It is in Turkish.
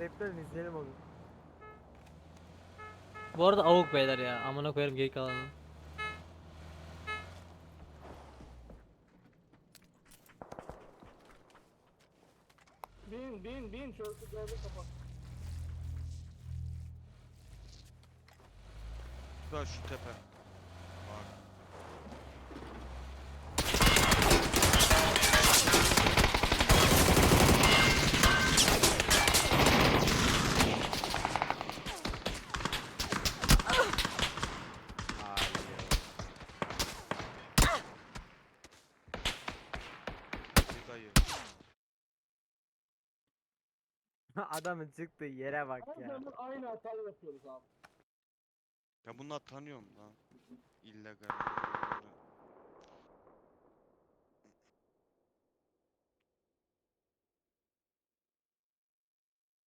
Raptor'un izleyelim onu. Bu arada avuk beyler ya. Amına koyarım geri kalanını. Bin bin bin şöyle gördü kapat. Şurada şu tepe. Bak. Adamın çıktığı yere bak Her ya. zaman aynı hatayı yapıyoruz abi. Ya bunlar tanıyorum lan. İllegal.